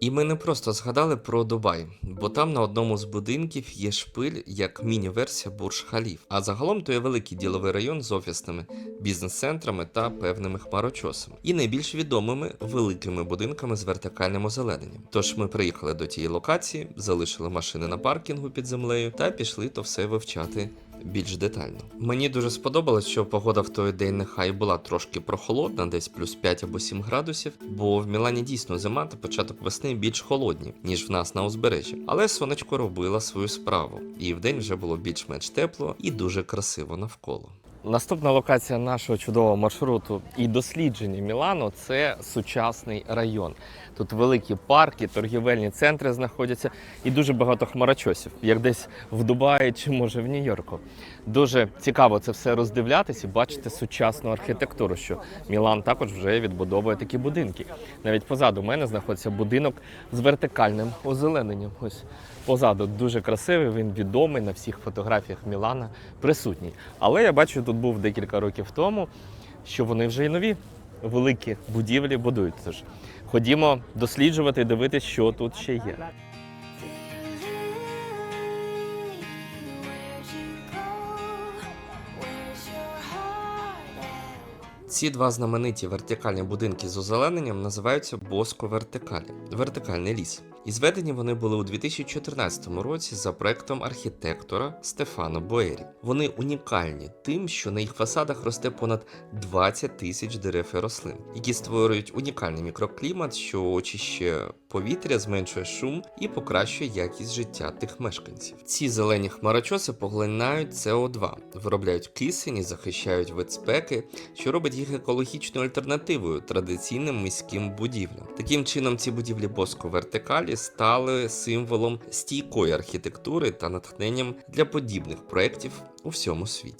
І ми не просто згадали про Дубай, бо там на одному з будинків є шпиль як міні-версія Бурж Халіф. А загалом то є великий діловий район з офісними бізнес-центрами та певними хмарочосами, і найбільш відомими великими будинками з вертикальним озелененням. Тож ми приїхали до тієї локації, залишили машини на паркінгу під землею та пішли то все вивчати більш детально. Мені дуже сподобалось, що погода в той день нехай була трошки прохолодна, десь плюс 5 або 7 градусів, бо в Мілані дійсно зима та початок весни більш холодні, ніж в нас на узбережжі. Але сонечко робила свою справу, і вдень вже було більш-менш тепло і дуже красиво навколо. Наступна локація нашого чудового маршруту і дослідження Мілану це сучасний район. Тут великі парки, торгівельні центри знаходяться і дуже багато хмарочосів, як десь в Дубаї чи може в Нью-Йорку. Дуже цікаво це все роздивлятись і бачити сучасну архітектуру, що Мілан також вже відбудовує такі будинки. Навіть позаду мене знаходиться будинок з вертикальним озелененням. Ось позаду дуже красивий, він відомий на всіх фотографіях Мілана присутній. Але я бачу, тут був декілька років тому, що вони вже і нові великі будівлі будують. Тож ходімо досліджувати і дивитися, що тут ще є. Ці два знамениті вертикальні будинки з озелененням називаються Боско Вертикалі вертикальний ліс. І зведені вони були у 2014 році за проектом архітектора Стефано Боері. Вони унікальні тим, що на їх фасадах росте понад 20 тисяч дерев і рослин, які створюють унікальний мікроклімат, що очищує повітря, зменшує шум і покращує якість життя тих мешканців. Ці зелені хмарочоси поглинають СО2, виробляють кисень захищають від спеки, що робить їх екологічною альтернативою традиційним міським будівлям. Таким чином, ці будівлі Боско Вертикалі стали символом стійкої архітектури та натхненням для подібних проєктів у всьому світі.